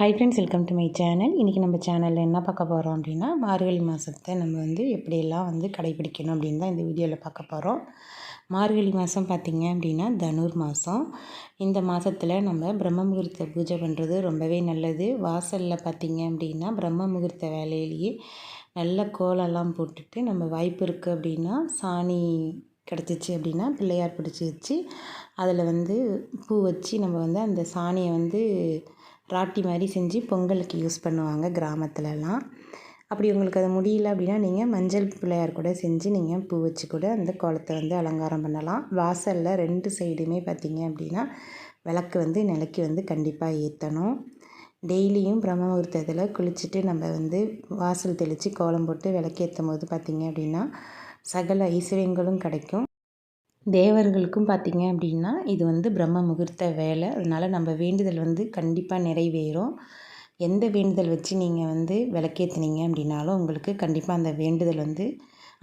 Hi friends welcome to my channel இன்றைக்கி நம்ம சேனலில் என்ன பார்க்க போகிறோம் அப்படின்னா மார்கழி மாதத்தை நம்ம வந்து எப்படியெல்லாம் வந்து கடைப்பிடிக்கணும் அப்படின்னு தான் இந்த வீடியோவில் பார்க்க போகிறோம் மார்கழி மாதம் பார்த்திங்க அப்படின்னா தனுர் மாதம் இந்த மாதத்தில் நம்ம பிரம்ம முகூர்த்த பூஜை பண்ணுறது ரொம்பவே நல்லது. வாசலில் பார்த்திங்க அப்படின்னா பிரம்ம முகூர்த்த வேலையிலேயே நல்ல கோலம்லாம் போட்டுட்டு நம்ம வாய்ப்பு இருக்குது அப்படின்னா சாணி கிடச்சிச்சு அப்படின்னா பிள்ளையார் பிடிச்சி வச்சு அதில் வந்து பூ வச்சு நம்ம வந்து அந்த சாணியை வந்து ராட்டி மாதிரி செஞ்சு பொங்கலுக்கு யூஸ் பண்ணுவாங்க கிராமத்துலலாம். அப்படி உங்களுக்கு அது முடியல அப்படின்னா நீங்கள் மஞ்சள் பிள்ளையார் கூட செஞ்சு நீங்கள் பூ வச்சு கூட அந்த கோலத்தை வந்து அலங்காரம் பண்ணலாம். வாசலில் ரெண்டு சைடுமே பார்த்திங்க அப்படின்னா விளக்கு வந்து நிலைக்கு வந்து கண்டிப்பாக ஏற்றணும் டெய்லியும் பிரம்ம முகூர்த்தத்தில் குளிச்சுட்டு நம்ம வந்து வாசல் தெளித்து கோலம் போட்டு விளக்கேற்றும் போது பார்த்திங்க அப்படின்னா சகல ஐஸ்வர்யங்களும் கிடைக்கும். தேவர்களுக்கும் பார்த்திங்க அப்படின்னா இது வந்து பிரம்ம முகூர்த்த வேலை. அதனால் நம்ம வேண்டுதல் வந்து கண்டிப்பாக நிறைவேறும். எந்த வேண்டுதல் வச்சு நீங்கள் வந்து விளக்கேற்றுனீங்க அப்படின்னாலும் உங்களுக்கு கண்டிப்பாக அந்த வேண்டுதல் வந்து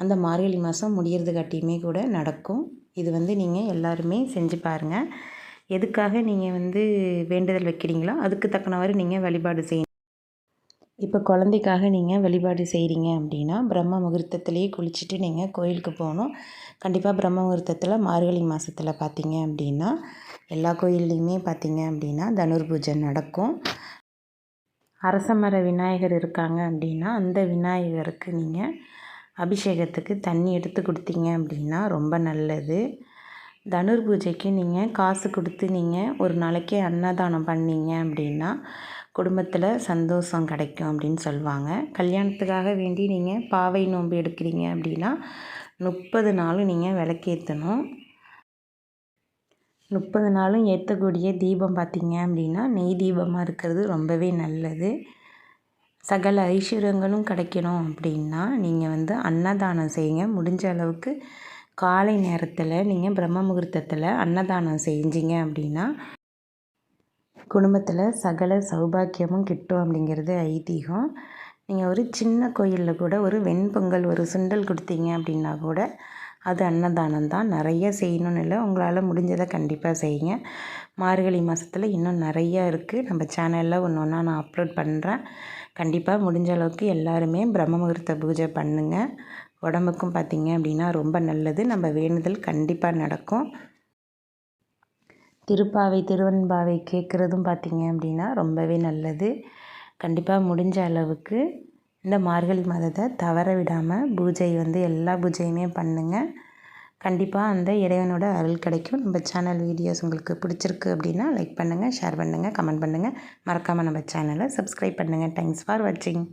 அந்த மார்கழி மாதம் முடியறது காட்டியுமே கூட நடக்கும். இது வந்து நீங்கள் எல்லாருமே செஞ்சு பாருங்கள் எதுக்காக நீங்கள் வந்து வேண்டுதல் வைக்கிறீங்களோ அதுக்கு தக்கனவாறு நீங்கள் வழிபாடு செய்யணும். இப்போ குழந்தைக்காக நீங்கள் வழிபாடு செய்கிறீங்க அப்படின்னா பிரம்ம முகூர்த்தத்துலேயே குளிச்சுட்டு நீங்கள் கோயிலுக்கு போகணும். கண்டிப்பாக பிரம்ம முகூர்த்தத்தில் மார்கழி மாதத்தில் பார்த்தீங்க அப்படின்னா எல்லா கோயில்லையுமே பார்த்தீங்க அப்படின்னா தனுர் பூஜை நடக்கும். அரசமர விநாயகர் இருக்காங்க அப்படின்னா அந்த விநாயகருக்கு நீங்கள் அபிஷேகத்துக்கு தண்ணி எடுத்து கொடுத்தீங்க அப்படின்னா ரொம்ப நல்லது. தனுர் பூஜைக்கு நீங்கள் காசு கொடுத்து நீங்கள் ஒரு நாளைக்கு அன்னதானம் பண்ணீங்க அப்படின்னா குடும்பத்தில் சந்தோஷம் கிடைக்கும் அப்படின்னு சொல்லுவாங்க. கல்யாணத்துக்காக வேண்டி நீங்கள் பாவை நோன்பு எடுக்கிறீங்க அப்படின்னா முப்பது நாளும் நீங்கள் விளக்கேற்றணும் முப்பது நாளும் ஏற்றக்கூடிய தீபம் பார்த்திங்க அப்படின்னா நெய் தீபமாக இருக்கிறது ரொம்பவே நல்லது. சகல ஐஸ்வர்யங்களும் கிடைக்கணும் அப்படின்னா நீங்கள் வந்து அன்னதானம் செய்யுங்க. முடிஞ்ச அளவுக்கு காலை நேரத்தில் நீங்கள் பிரம்ம முகூர்த்தத்தில் அன்னதானம் செஞ்சீங்க அப்படின்னா குடும்பத்தில் சகல சௌபாக்கியமும் கிட்டும் அப்படிங்கிறது ஐதீகம். நீங்கள் ஒரு சின்ன கோயிலில் கூட ஒரு வெண்பொங்கல் ஒரு சுண்டல் கொடுத்தீங்க அப்படின்னா கூட அது அன்னதானம் தான். நிறைய செய்யணும்னு இல்லை உங்களால் முடிஞ்சதை கண்டிப்பாக செய்யுங்க. மார்கழி மாதத்தில் இன்னும் நிறையா இருக்குது நம்ம சேனலில் ஒன்று ஒன்றா நான் அப்லோட் பண்ணுறேன் கண்டிப்பாக முடிஞ்ச அளவுக்கு எல்லாருமே பிரம்ம முகூர்த்த பூஜை பண்ணுங்கள் உடம்புக்கும் பார்த்திங்க அப்படின்னா ரொம்ப நல்லது. நம்ம வேண்டுதல் கண்டிப்பாக நடக்கும். திருப்பாவை திருவெண்பாவை கேட்குறதும் பார்த்திங்க அப்படின்னா ரொம்பவே நல்லது. கண்டிப்பாக முடிஞ்ச அளவுக்கு இந்த மார்கழி மாதத்தை தவற விடாமல் பூஜை வந்து எல்லா பூஜையுமே பண்ணுங்கள் கண்டிப்பாக அந்த இறைவனோட அருள் கிடைக்கும். நம்ம சேனல் வீடியோஸ் உங்களுக்கு பிடிச்சிருக்கு அப்படின்னா லைக் பண்ணுங்கள் ஷேர் பண்ணுங்கள் கமெண்ட் பண்ணுங்கள் மறக்காமல் நம்ம சேனலை சப்ஸ்கிரைப் பண்ணுங்கள் தேங்க்ஸ் ஃபார் வாட்சிங்